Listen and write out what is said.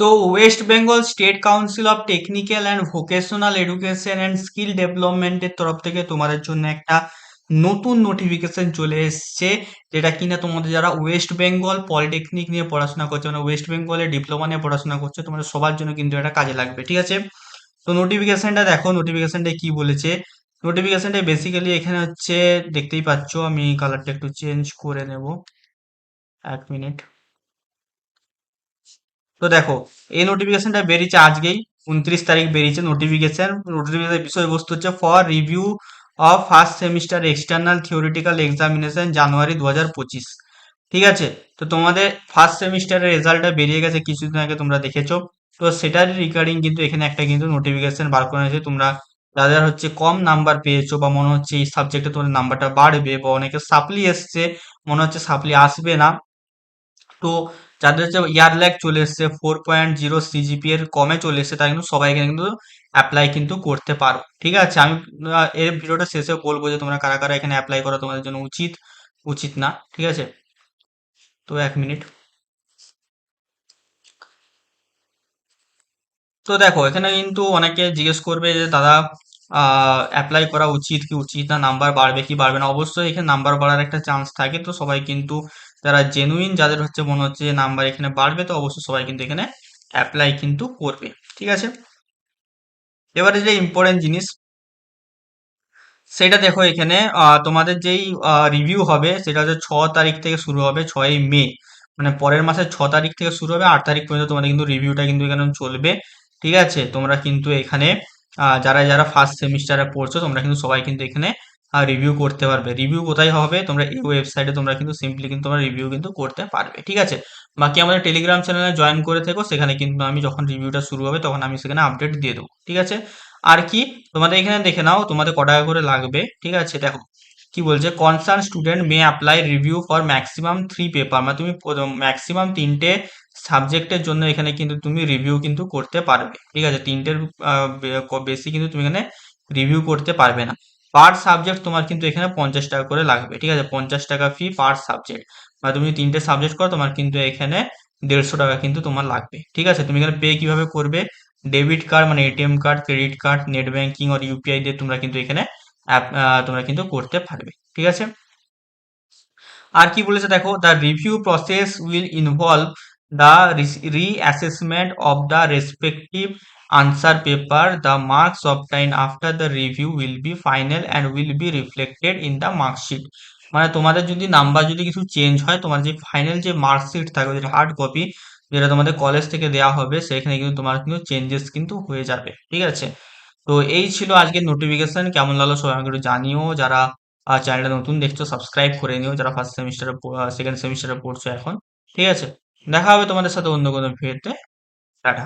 So West Bengal State Council of Technical and Vocational Education and Skill ডেভেলপমেন্টের তরফ থেকে তোমাদের জন্য একটা নতুন নোটিফিকেশন চলে এসছে, যেটা কিনা তোমাদের যারা ওয়েস্ট বেঙ্গল পলিটেকনিক নিয়ে পড়াশোনা করছে মানে ওয়েস্ট বেঙ্গলে ডিপ্লোমা নিয়ে পড়াশোনা করছে, তোমাদের সবার জন্য কিন্তু এটা কাজে লাগবে, ঠিক আছে? তো নোটিফিকেশনটা দেখো নোটিফিকেশনটা কি বলেছে? নোটিফিকেশনটা বেসিক্যালি এখানে হচ্ছে, দেখতেই পাচ্ছ, আমি কালারটা একটু চেঞ্জ করে নেব। এক মিনিট তো দেখো, এই নোটিফিকেশনটা বেরিয়েছে আজকেই, উনত্রিশ তারিখ বেরিয়েছে নোটিফিকেশন নোটিফিকেশনের বিষয়বস্তু হচ্ছে for review of first semester external theoretical examination জানুয়ারি দু পঁচিশ। ঠিক আছে? তো তোমাদের ফার্স্ট সেমিস্টারের রেজাল্টটা বেরিয়ে গেছে কিছুদিন আগে তোমরা দেখেছ। তো সেটার রিগার্ডিং কিন্তু এখানে একটা কিন্তু নোটিফিকেশন বার করা হয়েছে। তোমরা যাদের হচ্ছে কম নাম্বার পেয়েছ বা মনে হচ্ছে এই সাবজেক্টে তোমাদের নাম্বারটা বাড়বে বা অনেকে সাপ্লি এসছে, মনে হচ্ছে সাপ্লি আসবে না তো যাদের হচ্ছে ইয়ার ল্যাগ চলে এসছে ফোর পয়েন্ট জিরো সিজিপি এর কমে চলে এসছে, তারা কিন্তু সবাই কিন্তু অ্যাপ্লাই কিন্তু করতে পারো। ঠিক আছে? আমি এর ভিডিওটা শেষে বলব যে তোমরা কারা কারা এখানে অ্যাপ্লাই করা, তোমাদের জন্য উচিত উচিত না। ঠিক আছে? তো এক মিনিট। তো দেখো, এখানে কিন্তু অনেকে জিজ্ঞেস করবে যে, দাদা অ্যাপ্লাই করা উচিত কি উচিত না? নাম্বার বাড়বে কি বাড়বে না? অবশ্যই এখানে নাম্বার বাড়ার একটা চান্স থাকে, তো সবাই কিন্তু যারা জেনুইন যাদের হচ্ছে মনে হচ্ছে যে নাম্বার এখানে বাড়বে, তো অবশ্যই সবাই কিন্তু এখানে অ্যাপ্লাই কিন্তু করবে, ঠিক আছে? এবারে যে ইম্পর্টেন্ট জিনিস, সেটা দেখো এখানে তোমাদের যেই রিভিউ হবে, সেটা হচ্ছে ছ তারিখ থেকে শুরু হবে ছয়ই মে মানে পরের মাসের ছ তারিখ থেকে শুরু হবে, আট তারিখ পর্যন্ত তোমাদের কিন্তু রিভিউটা কিন্তু এখানে চলবে, ঠিক আছে? তোমরা কিন্তু এখানে যারা যারা ফার্স্ট সেমিস্টারে পড়ছো, তোমরা কিন্তু সবাই কিন্তু এখানে রিভিউ করতে পারবে। রিভিউ কোথায় হবে? তোমরা এই ওয়েবসাইটে তোমরা কিন্তু সিম্পলি কিন্তু তোমরা রিভিউ কিন্তু করতে পারবে, ঠিক আছে? বাকি আমাদের টেলিগ্রাম চ্যানেলে জয়েন করে থেকো, সেখানে কিন্তু আমি যখন রিভিউটা শুরু হবে তখন আমি সেখানে আপডেট দিয়ে দেবো, ঠিক আছে? আর কি? তোমাদের এখানে দেখে নাও, তোমাদের ক টাকা করে লাগবে, ঠিক আছে? দেখো, কি বলছে? Concern student may apply review for maximum three paper মানে তুমি ম্যাক্সিমাম তিনটে সাবজেক্টের জন্য এখানে কিন্তু তুমি রিভিউ কিন্তু করতে পারবে, ঠিক আছে? তিনটের বেশি কিন্তু তুমি এখানে রিভিউ করতে পারবে না। পার সাবজেক্ট তোমার কিন্তু এখানে পঞ্চাশ টাকা করে লাগবে, ঠিক আছে? পঞ্চাশ টাকা ফি পার সাবজেক্ট বা তুমি তিনটে সাবজেক্ট করো, তোমার কিন্তু এখানে দেড়শো টাকা কিন্তু তোমার লাগবে, ঠিক আছে? তুমি এখানে পে কীভাবে করবে? ডেবিট কার্ড মানে ATM card credit card net banking আর ইউপিআই দিয়ে তোমরা কিন্তু এখানে অ্যাপ তোমরা কিন্তু করতে পারবে, ঠিক আছে? আর কি বলেছে দেখো the review process will involve the reassessment of the respective answer paper the marks obtain after the review will be final and will be reflected in the marksheet মানে তোমাদের যদি নাম্বার যদি কিছু চেঞ্জ হয়, তোমার যে ফাইনাল যে marksheet থাকবে, যেটা হার্ড কপি যেটা তোমাদের কলেজ থেকে দেওয়া হবে, সেখানে কিন্তু তোমার কিন্তু চেঞ্জেস কিন্তু হয়ে যাবে। ঠিক আছে? তো এই ছিল আজকের নোটিফিকেশন কেমন লাগল সবাই আমাকে একটু জানিও। যারা চ্যানেলটা নতুন দেখছ সাবস্ক্রাইব করে নিও। যারা ফার্স্ট সেমিস্টারে সেকেন্ড সেমিস্টারে পড়ছো এখন। ঠিক আছে? দেখা হবে তোমাদের সাথে অন্য কোনো ভিডিওতে। টাটা।